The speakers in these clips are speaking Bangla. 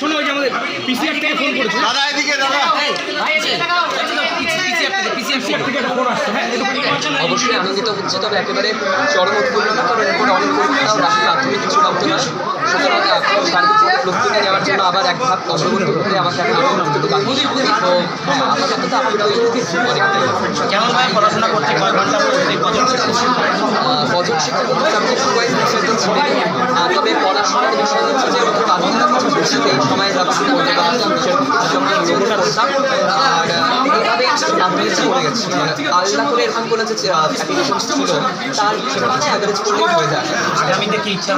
শোনো ওই যে আমাদের পিসিআর থেকে ফোন করেছে। দাদা এদিকে দাদা। পিসিআর থেকে একটা ফোন আসছে। হ্যাঁ একটু অবশ্যই আনন্দিত হচ্ছে তবে একেবারে চরম উৎফুল্ল না কারণ এরপরে অনেক পরীক্ষাও রাশি প্রাথমিক কিছু রক্ত না সুতরাং জন্য আবার এক ধাপ অগ্রগতি করতে আমাকে এখন আরও বাকি তো হ্যাঁ তো অনেকটাই পড়াশোনা করছে? কয় ঘণ্টা শিক্ষা কোনো সাবজেক্ট ওয়াইজ ছিল তবে পড়াশোনার বিষয় হচ্ছে যে ওকে কিছু বেশি সময় যাচ্ছি বলতে পারতাম আর এইভাবে পড়ে গেছি। আল্লাহ করে এরকম কোনো যে অ্যাপ্লিকেশন ছিল তার কিছু অ্যাভারেজ করলেই হয়ে যায়। আগামীতে কি ইচ্ছা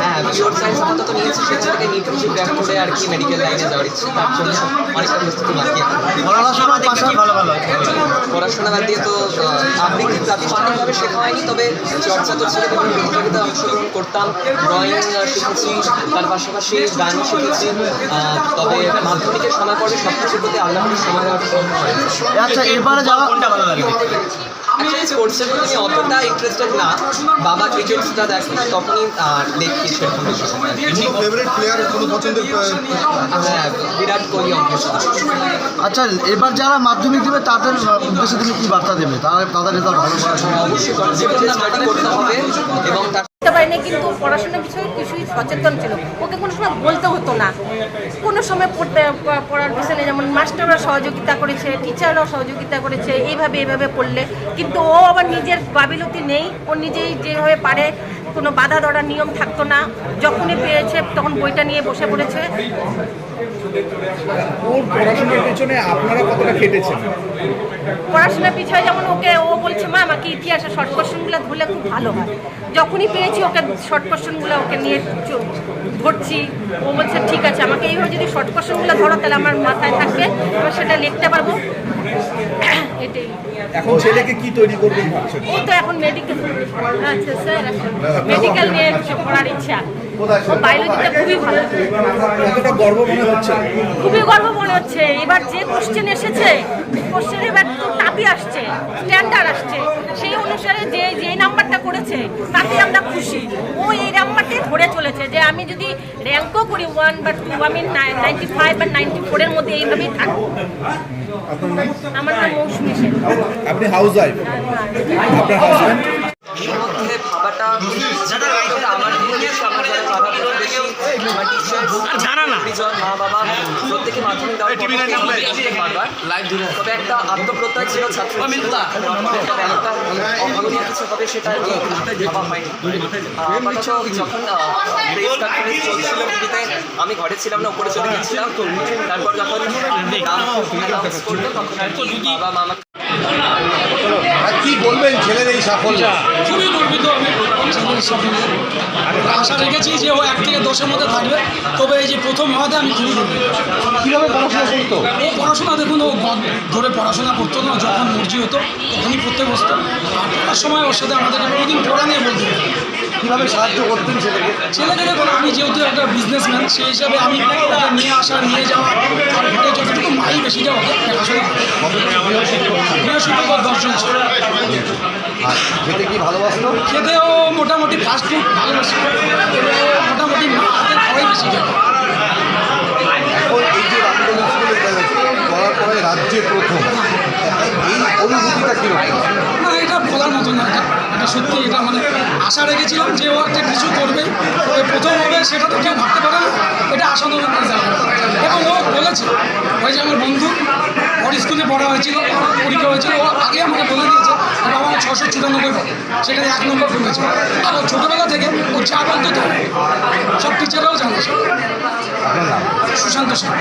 হ্যাঁ পিওর সায়েন্স আপাতত নিয়েছি সেখান থেকে নিট কিছু করে আর কি মেডিকেল লাইনে যাওয়ার ইচ্ছে তার জন্য অনেকটা প্রস্তুতি বাকি পড়াশোনা দেখে কি ভালো ভালো। পড়াশোনা বাদ দিয়ে তো আবৃত্তি প্রাতিষ্ঠানিকভাবে শেখা হয়নি তবে চর্চা তো ছিল বিভিন্ন প্রতিযোগিতায় অংশগ্রহণ করতাম ড্রয়িং শিখেছি তার পাশাপাশি গান শিখেছি তবে মাধ্যমিকের সময় পরে সব কিছুর প্রতি আল্লাহর সময় হয় আচ্ছা এবারে যাওয়া কোনটা ভালো লাগে স্পোর্টসের প্রতি অতটা ইন্টারেস্টেড না। বাবা ক্রিকেটটা দেখে তখনই দেখি সেরকম কিছু। ফেভারিট প্লেয়ার কোনো পছন্দের হ্যাঁ বিরাট কোহলি আচ্ছা এবার যারা মাধ্যমিক দেবে তাদের উদ্দেশ্যে তুমি কি বার্তা দেবে? তারা তাদের রেজাল্ট ভালো করার জন্য অবশ্যই করতে হবে এবং পারিনি কিন্তু পড়াশোনার বিষয়ে কিছুই সচেতন ছিল। ওকে কোনো সময় বলতে হতো না। কোনো সময় পড়তে পড়ার পিছনে যেমন মাস্টাররা সহযোগিতা করেছে টিচাররাও সহযোগিতা করেছে এইভাবে এইভাবে পড়লে। কিন্তু ও আবার নিজের গাবিলতি নেই। ও নিজেই যেভাবে পারে কোনো বাধা ধরার নিয়ম থাকতো না। যখনই পেয়েছে তখন বইটা নিয়ে বসে পড়েছে। ওর পড়াশোনার পেছনে আপনারা কতটা খেটেছেন? পড়াশোনার পিছনে যেমন ওকে ও বলছে মা আমাকে ইতিহাসে শর্ট কোশ্চেনগুলো ধরলে খুব ভালো হয়। যখনই পেয়েছি ওকে শর্ট কোশ্চেনগুলো ওকে নিয়ে ধরছি ও বলছে ঠিক আছে আমাকে এইভাবে যদি শর্ট কোশ্চেনগুলো ধরো তাহলে আমার মাথায় থাকবে আমি সেটা লিখতে পারব এটাই এখন ছেলেকে কি তৈরি করবেন ভাবছেন ও তো এখন মেডিকেল আচ্ছা স্যার মেডিকেল নিয়ে পড়ার ইচ্ছা ও খুবই ভালো। কতটা গর্ব মনে হচ্ছে? খুবই গর্ব মনে হচ্ছে। এবার যে কোশ্চেন এসেছে কোশ্চেন এবার তো টাপি আসছে স্ট্যান্ডার্ড আসছে। সেই অনুসারে যে যে নাম্বারটা করেছে তাতে আমরা খুশি। ও এই নাম্বারটাই ধরে চলেছে যে আমি যদি র্যাঙ্কও করি ওয়ান বা টু আমি নাইনটি ফাইভ বা নাইনটি ফোরের মধ্যে এইভাবেই থাকব। আমার নাম মৌসুমি সেন। আপনি হাউস ওয়াইফ আপনার হাজব্যান্ড ভাবাটা তবে আমার মনে হচ্ছে আমার যারা বাবা মা বেশি আমার টিচার জানা না। পরিজন মা বাবা প্রত্যেকে মাধ্যমিক দেওয়ার পর থেকে আমাকে বলতে বারবার তবে একটা আত্মপ্রত্যয় ছিল ছাত্র একটা অভাবনীয় কিছু হবে সেটা ভাবা হয়নি। আহ, যখন প্রেস কনফারেন্স চলছিল টিভিতে আমি ঘরে ছিলাম না উপরে চলে গেছিলাম তারপর যখন বাবা আর কি বলবেন ছেলের এই সাফল্য? খুবই গর্বিত আমি ছেলের সাফল্যে। আশা রেখেছি যে ও এক থেকে দশের মধ্যে থাকবে। তবে এই যে প্রথম হওয়াতে আমি খুবই গর্বিত। কীভাবে পড়াশোনা করতো? ও পড়াশোনা দেখুন ও ধরে পড়াশোনা করতো না যখন মর্জি হতো তখনই পড়তে বসতো। আর পড়ার সময় ওর সাথে আমাদেরকে কোনোদিন পড়া নিয়ে বলতে। কীভাবে সাহায্য করতেন ছেলেকে? ছেলেকে দেখুন আমি যেহেতু একটা বিজনেসম্যান সেই হিসাবে আমি নিয়ে আসা নিয়ে যাওয়া আর ঘরে যতটুকু মাই বেশি যাওয়া দেখাশোনা শিক্ষক দর্শন ছিল আর খেতে কি ভালোবাসতো? খেতেও মোটামুটি ফাস্ট ফুড ভালোবাসি। মোটামুটি মা হাতের খাওয়াই বেশি এখন এই যে রামগঞ্জ স্কুলে করার পরে রাজ্যে প্রথম এই অনুভূতিটা কীরকম না এটা বলার মতো না এটা সত্যি এটা মানে আশা রেখেছিলাম যে ও একটা কিছু করবে তবে প্রথম হবে সেটা তো কেউ ভাবতে পারে না। এটা আশানুরূপ এবং ও বলেছে ওই যে আমার বন্ধু ওর স্কুলে পড়া হয়েছিল, পরীক্ষা হয়েছিল, ও আগে আমাকে বলে দিয়েছে আমার ছশো চুরানব্বই সেখানে এক নম্বর কমেছে আর ও ছোটোবেলা থেকে ও চা বলতো তো সব টিচাররাও জানে। সুশান্ত সেন